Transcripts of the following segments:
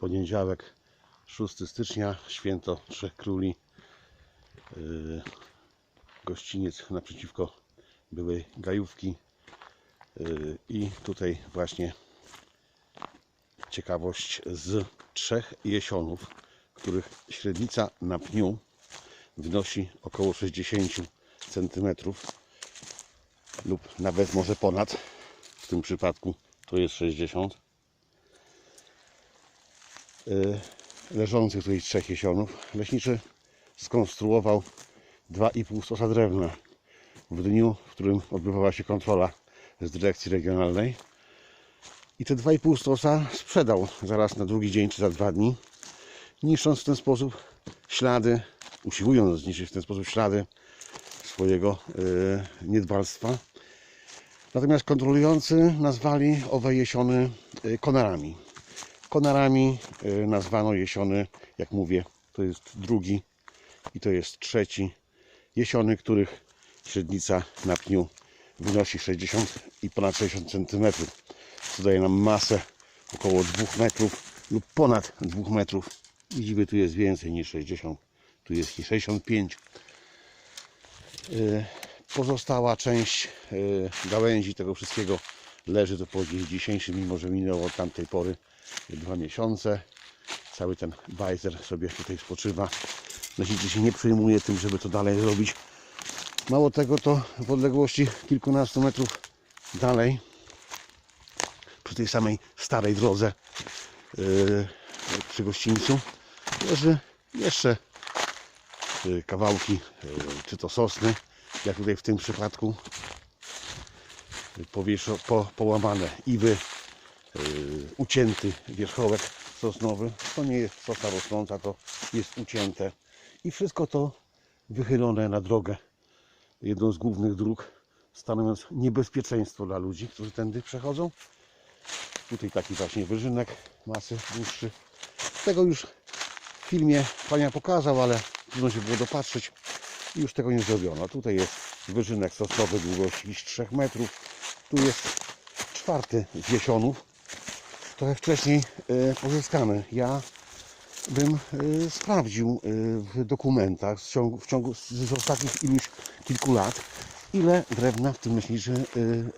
Poniedziałek, 6 stycznia, święto Trzech Króli. Yy, Gościniec naprzeciwko byłej gajówki. Yy, I tutaj właśnie ciekawość z trzech jesionów, których średnica na pniu wynosi około 60 cm lub nawet może ponad. W tym przypadku to jest 60 y, leżących tutaj trzech jesionów. Leśniczy skonstruował 2,5 stosa drewna w dniu, w którym odbywała się kontrola z dyrekcji regionalnej. I te 2,5 stosa sprzedał zaraz na drugi dzień czy za dwa dni, niszcząc w ten sposób ślady, usiłując zniszczyć w ten sposób ślady swojego y, niedbalstwa. Natomiast kontrolujący nazwali owe jesiony y, konarami. Konarami y, nazwano jesiony, jak mówię, to jest drugi i to jest trzeci. Jesiony, których średnica na pniu wynosi 60 i ponad 60 cm. Co daje nam masę około 2 metrów lub ponad 2 metrów. Widzimy, tu jest więcej niż 60, tu jest i 65. Y, Pozostała część y, gałęzi tego wszystkiego leży do po dzień dzisiejszy, mimo że minęło od tamtej pory dwa miesiące. Cały ten bajzer sobie tutaj spoczywa. Leśniczy się nie przejmuje tym, żeby to dalej robić. Mało tego, to w odległości kilkunastu metrów dalej, przy tej samej starej drodze yy, przy gościńcu, leży jeszcze yy, kawałki, yy, czy to sosny, jak tutaj w tym przypadku, powieszo, po, połamane iwy, yy, ucięty wierzchołek sosnowy. To nie jest sosna rosnąca, to jest ucięte. I wszystko to wychylone na drogę, jedną z głównych dróg, stanowiąc niebezpieczeństwo dla ludzi, którzy tędy przechodzą. Tutaj taki właśnie wyżynek masy dłuższy. Tego już w filmie Pania pokazał, ale trudno się było dopatrzeć i już tego nie zrobiono. Tutaj jest wyżynek sosnowy długości 3 metrów. Tu jest czwarty z jesionów, trochę wcześniej e, pozyskany. Ja bym e, sprawdził e, w dokumentach z ciągu, w ciągu z, ostatnich iluś kilku lat, ile drewna w tym leśniczy,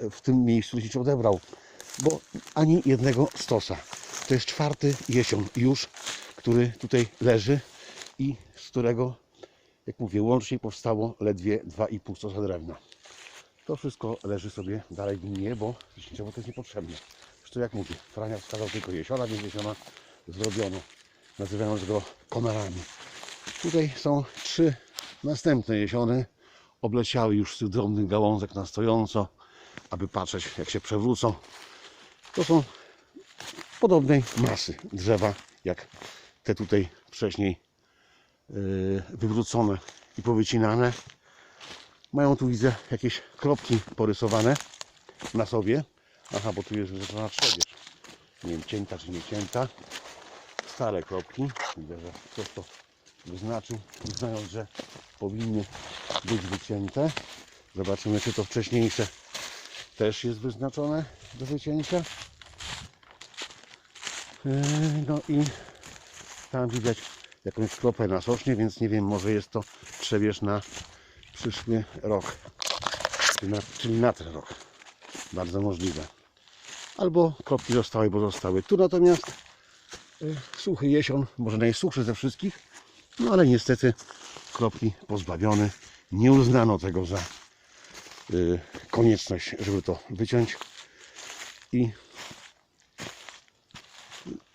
e, w tym miejscu leśniczy odebrał. Bo ani jednego stosa. To jest czwarty jesion już, który tutaj leży i z którego, jak mówię, łącznie powstało ledwie 2,5 stosa drewna. To wszystko leży sobie dalej w gminie, bo to jest niepotrzebne. Zresztą jak mówię, Frania wskazał tylko jesiona, więc jesiona zrobiono, nazywając go konarami. Tutaj są trzy następne jesiony. Obleciały już z tych drobnych gałązek na stojąco, aby patrzeć jak się przewrócą. To są podobnej masy drzewa, jak te tutaj wcześniej yy, wywrócone i powycinane. Mają tu widzę jakieś kropki porysowane na sobie. Aha, bo tu jest wyznaczona trzebież. Nie wiem, cięta czy nie cięta. Stare kropki. Widzę, że ktoś to wyznaczył, uznając, że powinny być wycięte. Zobaczymy, czy to wcześniejsze też jest wyznaczone do wycięcia. Yy, No i tam widać jakąś kropę na socznie, więc nie wiem, może jest to trzebież na przyszły rok. Czyli na, czyli na ten rok. Bardzo możliwe. Albo kropki zostały, bo zostały. Tu natomiast y, suchy jesion, może najsuchszy ze wszystkich, no ale niestety kropki pozbawione. Nie uznano tego za y, konieczność, żeby to wyciąć i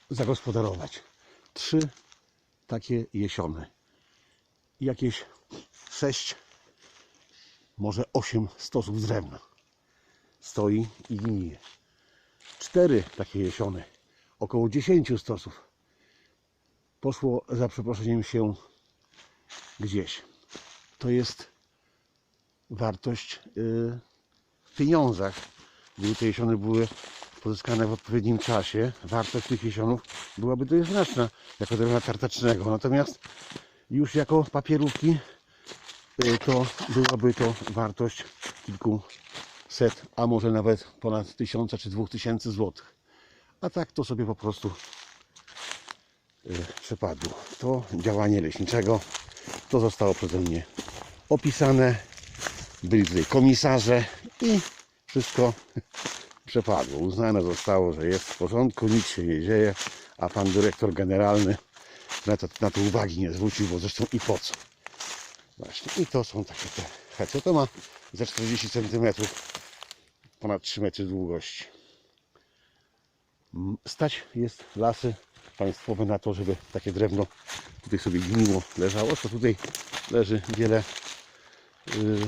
zagospodarować. Trzy takie jesiony. Jakieś sześć, może osiem stosów drewna stoi i gnije. Cztery takie jesiony, około 10 stosów poszło za przeproszeniem się gdzieś. To jest wartość yy, w pieniądzach. Gdyby te jesiony były pozyskane w odpowiednim czasie, wartość tych jesionów byłaby dość znaczna jako drewna tartacznego. Natomiast już jako papierówki to byłaby to wartość kilkuset, a może nawet ponad tysiąca czy dwóch tysięcy złotych. A tak to sobie po prostu y, przepadło. To działanie leśniczego, to zostało przeze mnie opisane. Byli tutaj komisarze i wszystko przepadło. Uznane zostało, że jest w porządku, nic się nie dzieje, a pan dyrektor generalny na to, na to uwagi nie zwrócił, bo zresztą i po co. Właśnie, i to są takie te hece. To ma ze 40 cm, ponad 3 metry długości. Stać jest lasy państwowe na to, żeby takie drewno tutaj sobie gniło, leżało. To tutaj leży wiele y,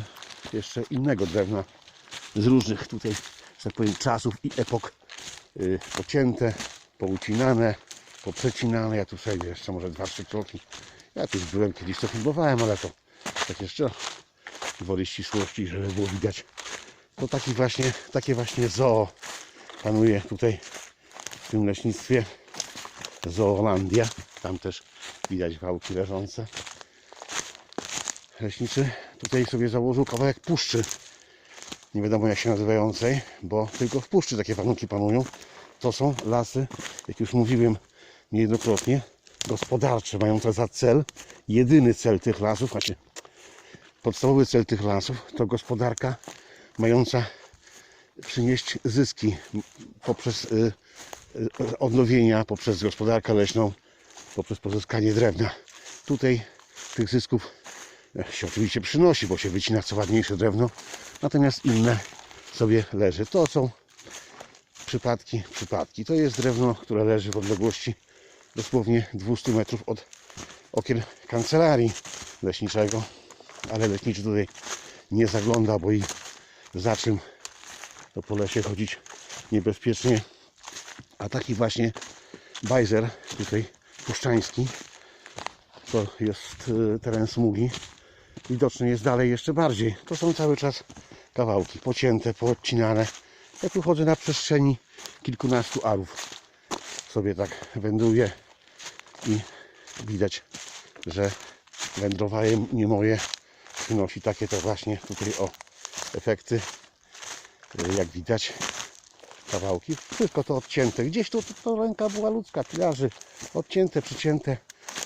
jeszcze innego drewna z różnych tutaj, że tak powiem, czasów i epok y, pocięte, poucinane, poprzecinane. Ja tu przejdę jeszcze może 2-3 kroki. Ja tu już byłem kiedyś to filmowałem, ale to tak jeszcze woli ścisłości, żeby było widać. To taki właśnie, takie właśnie zoo panuje tutaj w tym leśnictwie. Zoolandia. Tam też widać wałki leżące. Leśniczy tutaj sobie założył kawałek puszczy. Nie wiadomo jak się nazywającej, bo tylko w puszczy takie warunki panują. To są lasy, jak już mówiłem niejednokrotnie, gospodarcze, mające za cel, jedyny cel tych lasów, właśnie podstawowy cel tych lasów to gospodarka mająca przynieść zyski poprzez y, y, odnowienia, poprzez gospodarkę leśną, poprzez pozyskanie drewna. Tutaj tych zysków e, się oczywiście przynosi, bo się wycina co ładniejsze drewno, natomiast inne sobie leży. To są przypadki, przypadki. To jest drewno, które leży w odległości dosłownie 200 metrów od okien kancelarii leśniczego, ale leśniczy tutaj nie zagląda, bo i za czym to po lesie chodzić niebezpiecznie. A taki właśnie bajzer tutaj puszczański to jest y, teren smugi. Widoczny jest dalej jeszcze bardziej. To są cały czas kawałki pocięte, poodcinane. Ja tu chodzę na przestrzeni kilkunastu arów. Sobie tak wędruję i widać, że wędrowanie nie moje przynosi takie to właśnie tutaj o efekty Y, jak widać kawałki, wszystko to odcięte. Gdzieś tu to ręka była ludzka, pilarzy odcięte, przycięte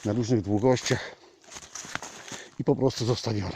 na różnych długościach i po prostu zostawione.